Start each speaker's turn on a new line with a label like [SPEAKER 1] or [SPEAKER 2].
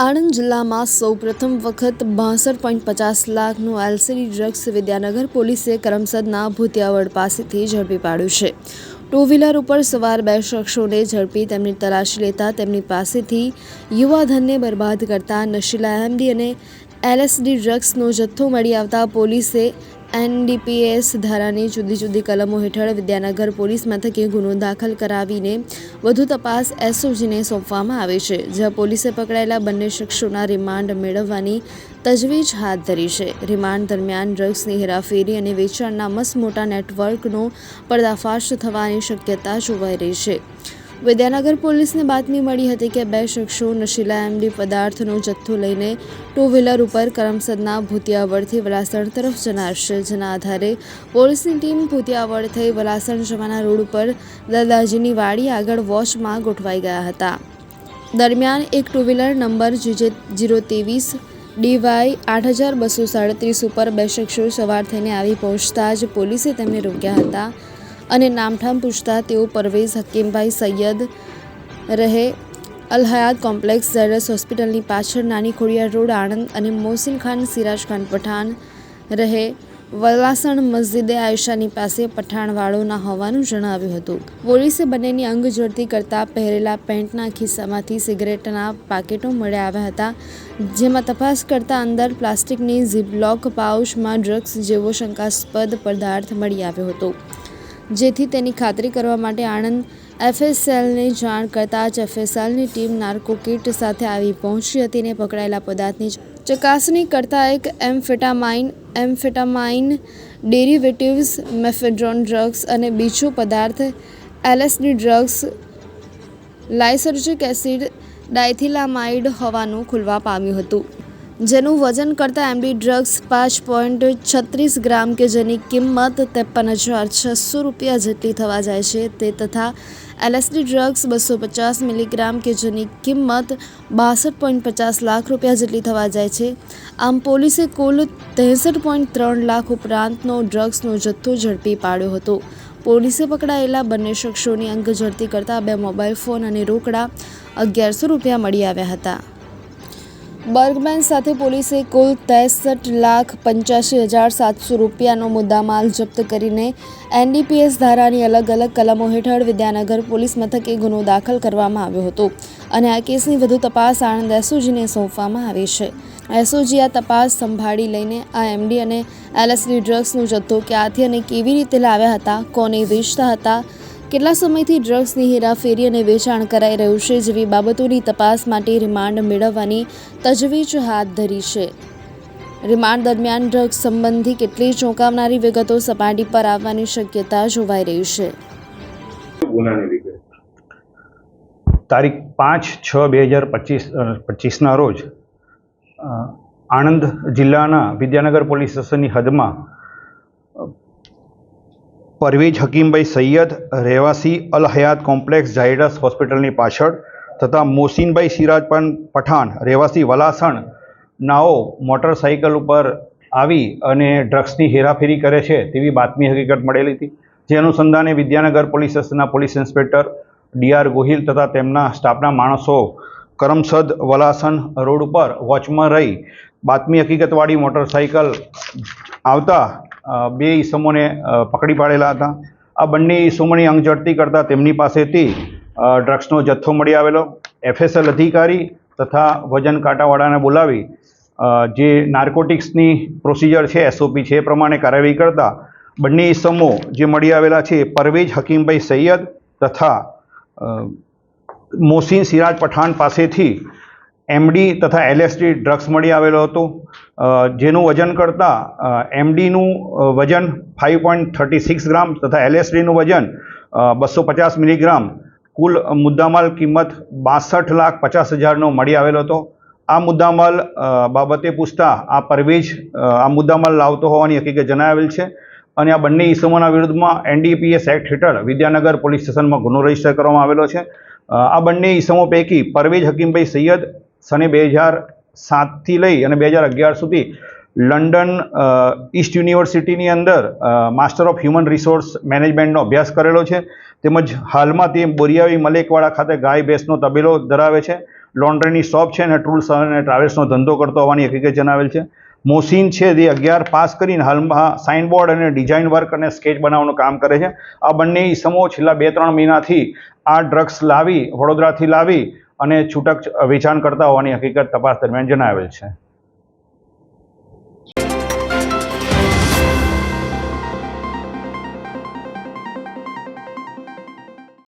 [SPEAKER 1] આણંદ જિલ્લામાં સૌપ્રથમ વખત બાસઠ પોઈન્ટ પચાસ લાખનું એલસીડી ડ્રગ્સ વિદ્યાનગર પોલીસે કરમસદના ભૂતિયાવડ પાસેથી ઝડપી પાડ્યું છે. ટુ વ્હીલર ઉપર સવાર બે શખ્સોને ઝડપી તેમની તલાશી લેતા તેમની પાસેથી યુવાધનને બરબાદ કરતા નશીલા એમડી અને એલએસડી ડ્રગ્સનો જથ્થો મળી આવતા પોલીસે એનડીપીએસ ધારાની જુદી જુદી કલમો હેઠળ વિદ્યાનગર પોલીસ મથકે ગુનો દાખલ કરાવીને વધુ તપાસ એસઓજીને સોંપવામાં આવી છે, જ્યાં પોલીસે પકડાયેલા બંને શખ્સોના રિમાન્ડ મેળવવાની તજવીજ હાથ ધરી છે. રિમાન્ડ દરમિયાન ડ્રગ્સની હેરાફેરી અને વેચાણના મસમોટા નેટવર્કનો પર્દાફાશ થવાની શક્યતા જોવાઈ રહી છે. વિદ્યાનગર પોલીસને બાતમી મળી હતી કે બે શખ્સો નશીલા એમડી પદાર્થનો જથ્થો લઈને ટુ વ્હીલર ઉપર કરમસદના ભૂતિયાવડથી વલાસણ તરફ જનાર છે, જેના આધારે પોલીસની ટીમ ભૂતિયાવડ થઈ વલાસણ જવાના રોડ ઉપર દાદાજીની વાડી આગળ વોચમાં ગોઠવાઈ ગયા હતા. દરમિયાન એક two wheeler number GJ zero ત્રેવીસ ડીવાય આઠ હજાર બસો સાડત્રીસ ઉપર બે શખ્સો સવાર થઈને આવી પહોંચતા જ પોલીસે તેમને રોક્યા હતા. અને નામઠામ પૂછતા તેઓ પરવેઝ હકીમભાઈ સૈયદ રહે. અલહયાત કોમ્પ્લેક્સ ઝેરસ હોસ્પિટલની પાછળ નાની ખોડિયાર રોડ આણંદ અને મોહસિન ખાન સિરાજ ખાન પઠાણ રહે. વલાસણ મસ્જિદે આયશાની પાસે પઠાણવાળોના હોવાનું જણાવ્યું હતું. પોલીસે બંનેની અંગ ઝડતી કરતા પહેરેલા પેન્ટના ખિસ્સામાંથી સિગરેટના પાકેટો મળી આવ્યા હતા, જેમાં તપાસ કરતા અંદર પ્લાસ્ટિકની ઝીપલોક પાઉચમાં ડ્રગ્સ જેવો શંકાસ્પદ પદાર્થ મળી આવ્યો હતો. જેથી તેની ખાતરી કરવા માટે આણંદ એફએસએલને જાણ કરતાં જ એફએસએલની ટીમ નાર્કો કિટ સાથે આવી પહોંચી હતી અને પકડાયેલા પદાર્થની ચકાસણી કરતાં એક amphetamine amphetamine derivatives, mephedrone drugs અને બીજો પદાર્થ, LSD drugs lysergic acid, diethylamide હોવાનું ખુલવા પામ્યું હતું. જેનું વજન કરતાં એમડી ડ્રગ્સ પાંચ પોઈન્ટ છત્રીસ ગ્રામ કે જેની કિંમત ત્રેપન હજાર છસો રૂપિયા જેટલી થવા જાય છે. તે તથા એલએસડી ડ્રગ્સ બસો પચાસ મિલીગ્રામ કે જેની કિંમત બાસઠ પોઈન્ટ પચાસ લાખ રૂપિયા જેટલી થવા જાય છે. આમ પોલીસે કુલ ત્રેસઠ પોઈન્ટ ત્રણ લાખ ઉપરાંતનો ડ્રગ્સનો જથ્થો ઝડપી પાડ્યો હતો. પોલીસે પકડાયેલા બંને શખ્સોની અંગ ઝડપી કરતાં બે મોબાઈલ ફોન અને રોકડા અગિયારસો રૂપિયા મળી આવ્યા હતા. બર્ગમેન સાથે પોલીસે કુલ ત્રેસઠ લાખ પંચ્યાસી હજાર સાતસો રૂપિયાનો મુદ્દામાલ જપ્ત કરીને એનડીપીએસ ધારાની અલગ અલગ કલમો હેઠળ વિદ્યાનગર પોલીસ મથકે ગુનો દાખલ કરવામાં આવ્યો હતો. અને આ કેસની વધુ તપાસ આણંદ એસઓજીને સોંપવામાં આવી છે. એસઓજી આ તપાસ સંભાળી લઈને આ એમડી અને એલએસડી ડ્રગ્સનો જથ્થો ક્યાંથી અને કેવી રીતે લાવ્યા હતા, કોને વેચતા હતા કેટલા સમયથી ડ્રગ્સની હેરાફેરી અને વેચાણ કરાઈ રહ્યું છે જેવી બાબતોની તપાસ માટે રિમાન્ડ મેળવવાની તજવીજ હાથ ધરી છે. રિમાન્ડ દરમિયાન ડ્રગ્સ સંબંધી કેટલી ચોંકાવનારી વિગતો સપાટી પર આવવાની શક્યતા જોવાઈ રહી છે.
[SPEAKER 2] તારીખ પાંચ છ બે હજાર પચીસ પચીસના રોજ આણંદ જિલ્લાના વિદ્યાનગર પોલીસ સ્ટેશનની હદમાં અ, પરવેજ હકીમભાઈ સૈયદ રહેવાસી અલ હયાત કોમ્પ્લેક્સ ઝાયડસ હોસ્પિટલની પાછળ તથા મોસીનભાઈ સિરાજપાન પઠાણ રહેવાસી વલાસણ નાઓ મોટરસાઇકલ ઉપર આવી અને ડ્રગ્સની હેરાફેરી કરે છે તેવી બાતમી હકીકત મળેલી હતી. જે અનુસંધાને વિદ્યાનગર પોલીસ સ્ટેશનના પોલીસ ઇન્સ્પેક્ટર ડીઆર ગોહિલ તથા તેમના સ્ટાફના માણસો કરમસદ વલાસન રોડ ઉપર વોચમાં રહી. બાતમી હકીકતવાળી મોટરસાઇકલ આવતા બે ઈસમોને પકડી પાડેલા હતા. આ બંને ઈસમોની અંગ કરતાં તેમની પાસેથી ડ્રગ્સનો જથ્થો મળી આવેલો. એફએસએલ અધિકારી તથા વજન કાંટાવાળાને બોલાવી જે નાર્કોટિક્સની પ્રોસિજર છે, એસઓપી છે, એ પ્રમાણે કાર્યવાહી કરતા બંને ઈસમો જે મળી આવેલા છે પરવેજ હકીમભાઈ સૈયદ તથા મોસીન સિરાજ પઠાણ પાસેથી એમડી તથા એલએસડી ડ્રગ્સ મળી આવેલો હતો. જેનું વજન કરતાં એમડીનું વજન five point thirty six gram તથા એલએસડીનું વજન બસો પચાસ મિલીગ્રામ, કુલ મુદ્દામાલ કિંમત બાસઠ લાખ પચાસ હજારનો મળી આવેલો હતો. આ મુદ્દામાલ બાબતે પૂછતા આ પરવેજ આ મુદ્દામાલ લાવતો હોવાની હકીકત જણાવેલ છે અને આ બંને ઈસમોના વિરુદ્ધમાં એનડીપીએસ એક્ટ હેઠળ વિદ્યાનગર પોલીસ સ્ટેશનમાં ગુનો રજિસ્ટર કરવામાં આવેલો છે. આ બંને ઈસમો પૈકી પરવેજ હકીમભાઈ સૈયદ સને બે હજાર સાતથી લઈ અને બે હજાર અગિયાર સુધી લંડન ઈસ્ટ યુનિવર્સિટીની અંદર માસ્ટર ઓફ હ્યુમન રિસોર્સ મેનેજમેન્ટનો અભ્યાસ કરેલો છે. તેમજ હાલમાં તે બોરિયાવી મલેકવાડા ખાતે ગાય ભેંસનો તબેલો ધરાવે છે. લોન્ડ્રીની શોપ છે અને ટૂલ્સ અને ટ્રાવેલ્સનો ધંધો કરતો હોવાની હકીકત જણાવેલ છે. મોસીન છે જે અગિયાર પાસ કરીને હાલમાં સાઇનબોર્ડ અને ડિઝાઇન વર્ક અને સ્કેચ બનાવવાનું કામ કરે છે. આ બંને ઈસમો છેલ્લા બે ત્રણ મહિનાથી આ ડ્રગ્સ લાવી, વડોદરાથી લાવી અને છૂટક વેચાણ કરતા હોવાની હકીકત તપાસ દરમિયાન જણાવેલ છે.